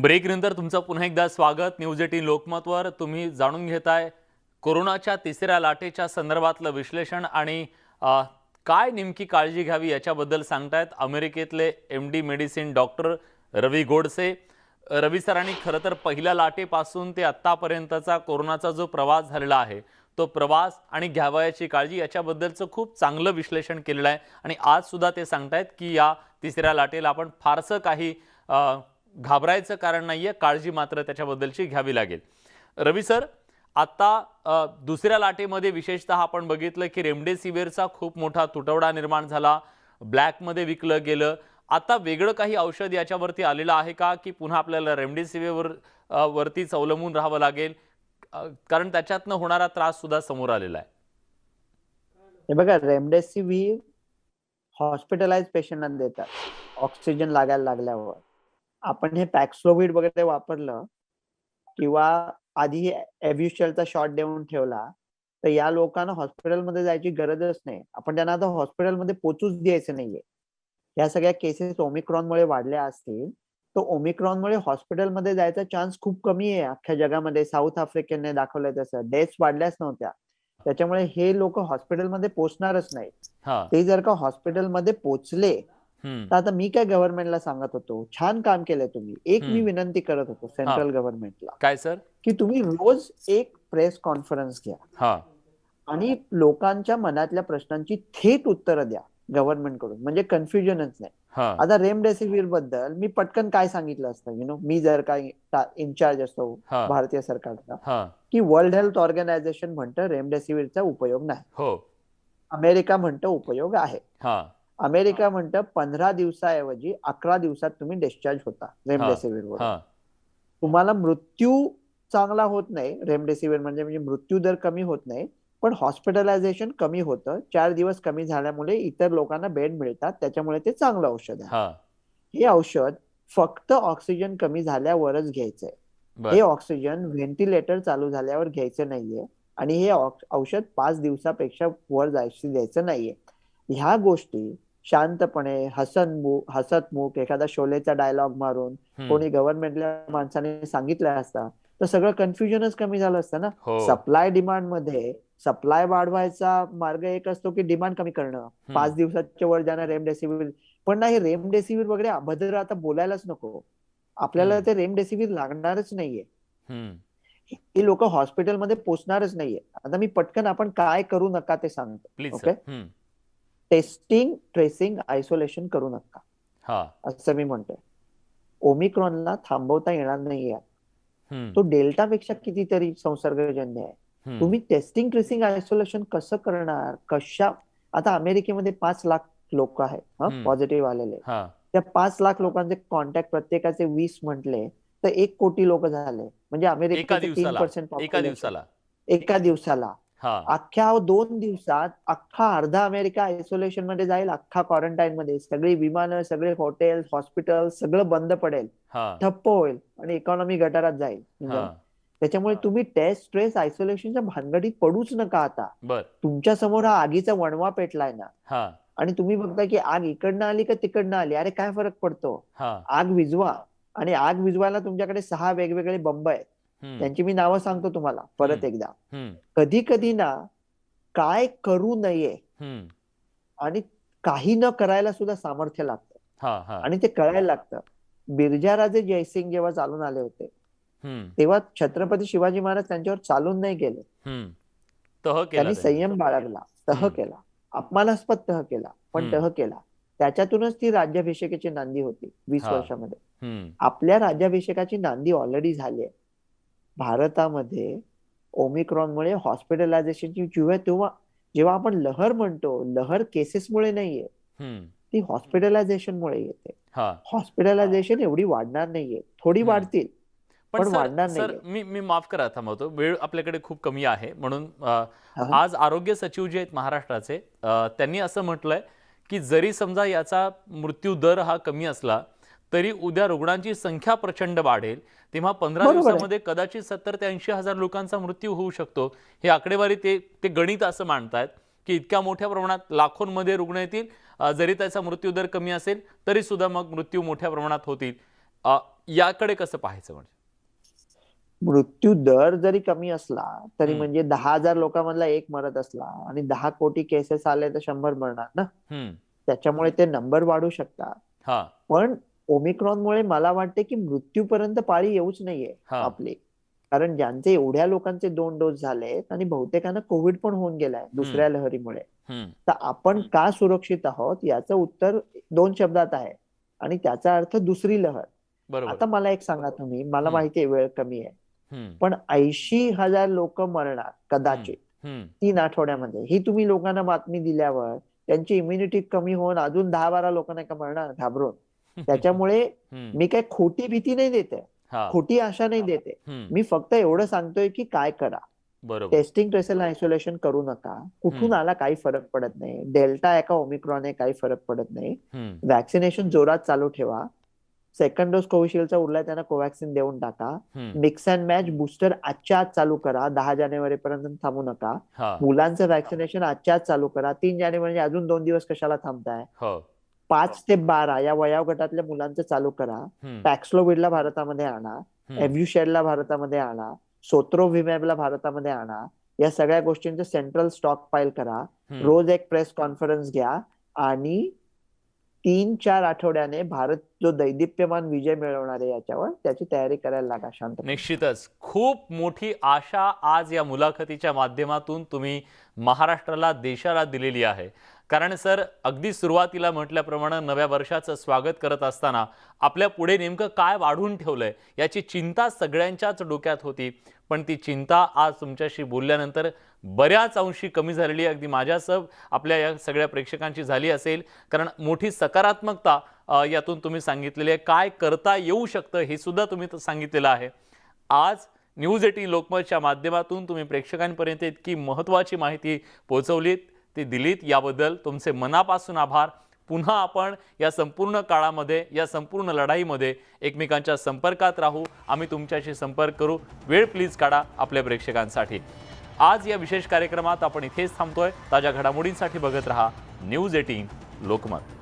ब्रेकनंतर तुमचं पुन्हा एकदा स्वागत. न्यूज एटीन लोकमतवर तुम्ही जाणून घेताय कोरोनाच्या तिसऱ्या लाटेच्या संदर्भातलं विश्लेषण आणि काय नेमकी काळजी घ्यावी याच्याबद्दल सांगतायत अमेरिकेतले M D medicine doctor Ravi Godse. Ravi सरांनी खरं तर पहिल्या लाटेपासून ते आत्तापर्यंतचा कोरोनाचा जो प्रवास झालेला आहे तो प्रवास आणि घ्यावयाची काळजी याच्याबद्दलचं खूप चांगलं विश्लेषण केलेलं आहे. आणि आजसुद्धा ते सांगतायत की या तिसऱ्या लाटेला आपण फारसं काही घाबरायचं कारण नाहीये काळजी मात्र त्याच्याबद्दलची घ्यावी लागेल. रवी सर आता दुसऱ्या लाटेमध्ये विशेषतः आपण बघितलं की रेमडेसिवीरचा खूप मोठा तुटवडा निर्माण झाला ब्लॅकमध्ये विकलं गेलं. आता वेगळं काही औषध याच्यावरती आलेलं आहे का की पुन्हा आपल्याला रेमडेसिवीरवर वरतीच अवलंबून राहावं लागेल? कारण त्याच्यातनं होणारा त्रास सुद्धा समोर आलेला आहे. हे बघा रेमडेसिवीर हॉस्पिटलाइज पेशंटांना देतात. ऑक्सिजन लागायला लागल्यावर. आपण हे पॅक्सलोव्हिड वगैरे वापरलं किंवा आधी एव्ह्युशलचा शॉट देऊन ठेवला तर या लोकांना हॉस्पिटलमध्ये जायची गरजच नाही. आपण त्यांना आता हॉस्पिटलमध्ये पोचूच द्यायचं नाहीये. या सगळ्या केसेस ओमिक्रॉनमुळे वाढल्या असतील तर ओमिक्रॉनमुळे हॉस्पिटलमध्ये जायचा चान्स खूप कमी आहे अख्ख्या जगामध्ये. साऊथ आफ्रिकेने दाखवलंय तसं. डेथ्स वाढल्याच नव्हत्या. त्याच्यामुळे हे लोक हॉस्पिटलमध्ये पोचणारच नाही ते जर का हॉस्पिटलमध्ये पोचले तर आता मी काय गव्हर्नमेंटला सांगत होतो छान काम केलंय तुम्ही. एक मी. विनंती करत होतो सेंट्रल गव्हर्नमेंटला काय सर? की तुम्ही रोज एक प्रेस कॉन्फरन्स घ्या. आणि लोकांच्या मनातल्या प्रश्नांची थेट उत्तरं द्या गव्हर्नमेंटकडून म्हणजे कन्फ्युजनच नाही. आता रेमडेसिवीरबद्दल मी पटकन काय सांगितलं असतं? यु नो मी जर काय इन्चार्ज असतो भारतीय सरकारचा की वर्ल्ड हेल्थ ऑर्गनायझेशन म्हणतं रेमडेसिवीरचा उपयोग नाही. हो. अमेरिका म्हणतं उपयोग आहे. अमेरिका म्हणतं पंधरा दिवसाऐवजी अकरा दिवसात तुम्ही डिस्चार्ज होता रेमडेसिवीर हा. तुम्हाला मृत्यू चांगला होत नाही रेमडेसिवीर म्हणजे म्हणजे मृत्यू दर कमी होत नाही पण हॉस्पिटलायझेशन कमी होतं चार दिवस कमी झाल्यामुळे इतर लोकांना बेड मिळतात त्याच्यामुळे ते चांगलं औषध आहे. हा. औषध फक्त ऑक्सिजन कमी झाल्यावरच घ्यायचंय. हे ऑक्सिजन व्हेंटिलेटर चालू झाल्यावर घ्यायचं नाहीये आणि हे औषध पाच दिवसापेक्षा वर जायची द्यायचं नाहीये. ह्या गोष्टी शांतपणे हसनमुख हसतमुख एखादा शोलेचा डायलॉग मारून कोणी गव्हर्नमेंटल्या माणसाने सांगितलं असता तर सगळं कन्फ्युजनच कमी झालं असतं ना? हो. सप्लाय डिमांडमध्ये सप्लाय वाढवायचा मार्ग एक असतो की डिमांड कमी करणं. पाच दिवसाच्या वर जाणार रेमडेसिवीर पण नाही रेमडेसिवीर वगैरे अभद्र आता बोलायलाच नको. आपल्याला. ते रेमडेसिवीर लागणारच नाहीये. ही लोक हॉस्पिटलमध्ये पोचणारच नाहीये. आता मी पटकन आपण काय करू नका ते सांगतो ओके. टेस्टिंग ट्रेसिंग आयसोलेशन करू नका. असं मी म्हणतोय. ओमिक्रॉनला थांबवता येणार हम्म, तो डेल्टापेक्षा कितीतरी संसर्गजन्य आहे. तुम्ही टेस्टिंग ट्रेसिंग आयसोलेशन कसं करणार? कशा? आता अमेरिकेमध्ये पाच लाख लोक आहेत. पॉझिटिव्ह आलेले त्या पाच लाख लोकांचे कॉन्टॅक्ट प्रत्येकाचे वीस म्हटले तर एक कोटी लोक झाले. म्हणजे अमेरिकेचे तीन पर्सेंट एका दिवसाला. एका दिवसाला. अख्ख्या दोन दिवसात अख्खा अर्धा अमेरिका आयसोलेशनमध्ये जाईल अख्खा क्वारंटाईन मध्ये. सगळी विमानं सगळे हॉटेल हॉस्पिटल सगळं बंद पडेल. हा. ठप्प होईल आणि इकॉनॉमी गटारात जाईल. हा. त्याच्यामुळे तुम्ही टेस्ट स्ट्रेस आयसोलेशनच्या भानगडीत पडूच नका आता. तुमच्यासमोर हा आगीचा वणवा पेटलाय ना. आणि तुम्ही बघता की आग इकडनं आली का तिकडनं आली? अरे काय फरक पडतो? आग विझवा. आणि आग विझवायला तुमच्याकडे सहा वेगवेगळे बंब आहेत. त्यांची मी नावं सांगतो तुम्हाला परत. एकदा. कधी कधी ना काय करू नये आणि काही न करायला सुद्धा सामर्थ्य लागतं. हा हा. आणि ते कळायला लागतं. बिरजाराजे जयसिंग जेव्हा चालून आले होते तेव्हा छत्रपती शिवाजी महाराज त्यांच्यावर चालून नाही गेले. हम्म. तह केला त्यांनी. संयम बाळगला तह. केला अपमानास्पद तह केला पण. तह केला. त्याच्यातूनच ती राज्याभिषेकाची नांदी होती वीस. वर्षामध्ये. आपल्या राज्याभिषेकाची नांदी ऑलरेडी झाली आहे. भारतामध्ये ओमिक्रॉनमुळे हॉस्पिटलायझेशनची जेव्हा तेव्हा जेव्हा आपण लहर म्हणतो लहर केसेसमुळे नाहीये. ती हॉस्पिटलायझेशनमुळे येते. हॉस्पिटलायझेशन एवढी वाढणार नाहीये. थोडी. वाढतील पण वाढणार सर नाहीये. मी मी माफ करा थांबवतो. वेळ आपल्याकडे खूप कमी आहे. म्हणून. आज आरोग्य सचिव जे आहेत महाराष्ट्राचे त्यांनी असं म्हटलंय की जरी समजा याचा मृत्यू दर हा कमी असला तरी उद्या रुग्णांची संख्या प्रचंड वाढेल. तेव्हा पंधरा. दिवसामध्ये कदाचित सत्तर ते ऐंशी हजार लोकांचा मृत्यू होऊ शकतो. हे आकडेवारी ते ते गणित असं मांडतायत की इतक्या मोठ्या प्रमाणात लाखोंमध्ये रुग्ण येतील. जरी त्याचा मृत्यू दर कमी असेल तरी सुद्धा मग मृत्यू मोठ्या प्रमाणात होतील. याकडे कसं पाहायचं म्हणजे? मृत्यू दर जरी कमी असला तरी. म्हणजे दहा हजार लोकांमधला एक मरत असला आणि दहा कोटी केसेस आले तर शंभर मरणार ना? त्याच्यामुळे ते नंबर वाढू शकतात. हा. पण ओमिक्रॉनमुळे मला वाटते की मृत्यूपर्यंत पाळी येऊच नाहीये आपली. कारण ज्यांचे एवढ्या लोकांचे दोन डोस झालेत आणि बहुतेकांना कोविड पण होऊन गेलाय दुसऱ्या लहरीमुळे. तर आपण का सुरक्षित आहोत याचं उत्तर दोन शब्दात आहे आणि त्याचा अर्थ दुसरी लहर. आता मला एक सांगा तुम्ही मला हम्म. माहिती आहे वेळ कमी आहे. पण ऐंशी हजार लोक मरणार कदाचित तीन आठवड्यामध्ये. ही तुम्ही लोकांना बातमी दिल्यावर त्यांची इम्युनिटी कमी होऊन अजून दहा बारा लोक नाही का मरणार? घाबरून. त्याच्यामुळे मी काही खोटी भीती नाही देते खोटी आशा नाही देते मी फक्त एवढं सांगतोय की काय करा. बरोबर. टेस्टिंग ट्रेसल आयसोलेशन करू नका. कुठून. आला काही फरक पडत नाही. डेल्टा आहे का ओमिक्रॉन आहे काही फरक पडत नाही. हम्म, वॅक्सिनेशन जोरात चालू ठेवा. सेकंड डोस कोविशिल्डचा उरलाय त्यांना कोवॅक्सिन देऊन टाका. मिक्स अँड मॅच बुस्टर आजच्या आज चालू करा. दहा जानेवारी पर्यंत थांबू नका. मुलांचं वॅक्सिनेशन आजच्या आज चालू करा. तीन जानेवारी अजून दोन दिवस कशाला थांबताय? हो. पाच ते बारा या वयोगटातल्या मुलांचं चालू करा. पॅक्सलोविडला भारतामध्ये आणा. एव्ह्युशेडला भारतामध्ये आणा. सोत्रोव्हिमॅबला भारतामध्ये आणा. या सगळ्या गोष्टींचं सेंट्रल स्टॉक फाईल करा. रोज एक प्रेस कॉन्फरन्स घ्या. आणि तीन चार आठवड्याने भारत जो दैदिप्यमान विजय मिळवणार आहे याच्यावर त्याची तयारी करायला लागा शांत निश्चितच. खूप मोठी आशा आज या मुलाखतीच्या माध्यमातून तुम्ही महाराष्ट्राला देशाला दिलेली आहे. कारण सर अगदी सुरुवातीला म्हटल्याप्रमाणे नव्या वर्षाचं स्वागत करत असताना आपल्या पुढे नेमकं काय वाढून ठेवलंय याची चिंता सगळ्यांच्याच डोक्यात होती. पण ती चिंता आज तुमच्याशी बोलल्यानंतर बऱ्याच अंशी कमी झालेली आहे. अगदी माझ्यासह आपल्या या सगळ्या प्रेक्षकांची झाली असेल. कारण मोठी सकारात्मकता यातून तुम्ही सांगितलेली आहे. काय करता येऊ शकतं हे सुद्धा तुम्ही सांगितलेलं आहे. आज न्यूज एटीन लोकमतच्या माध्यमातून तुम्ही प्रेक्षकांपर्यंत इतकी महत्त्वाची माहिती पोहोचवलीत. ती दिलीत. याबद्दल तुमचे मनापासून आभार. पुन्हा आपण या संपूर्ण काळामध्ये या संपूर्ण लढाईमध्ये एकमेकांच्या संपर्कात राहू. आम्ही तुमच्याशी संपर्क करू. वेळ प्लीज काढा आपल्या प्रेक्षकांसाठी. आज या विशेष कार्यक्रमात आपण इथेच थांबतोय. ताज्या घडामोडींसाठी बघत रहा. News eighteen Lokmat.